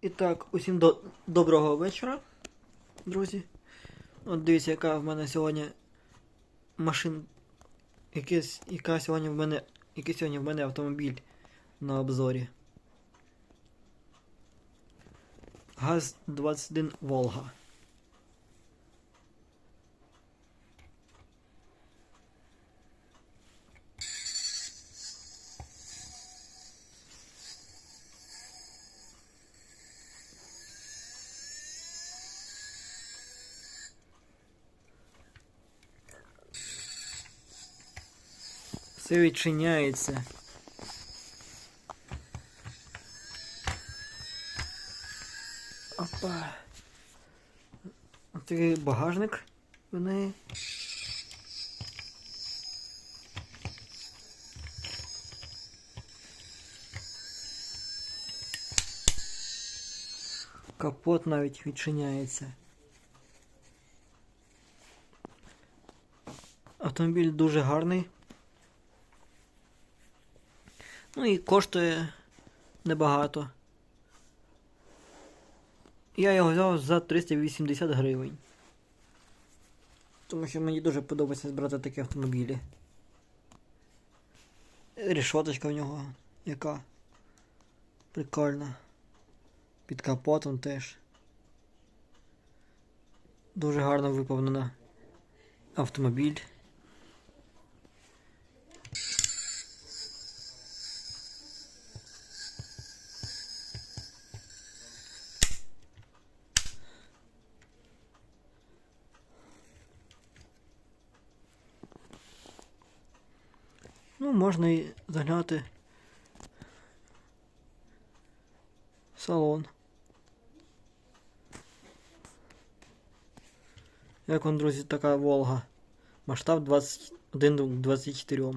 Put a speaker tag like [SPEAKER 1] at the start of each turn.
[SPEAKER 1] І так, усім до... доброго вечора, друзі. От дивіться, яка в мене сьогодні машин. Якийсь, яка сьогодні в мене. Який сьогодні в мене автомобіль на обзорі. ГАЗ-21 Волга. Все відчиняється. Опа. Такий багажник в неї. Капот навіть відчиняється. Автомобіль дуже гарний. Ну і коштує небагато. Я його взяв за 380 гривень. Тому що мені дуже подобається збирати такі автомобілі. Рішоточка в нього яка прикольна. Під капотом теж. Дуже гарно виповнена автомобіль. Ну, можна і загляти в салон. Як вам, друзі, така Волга. Масштаб 21 к 24.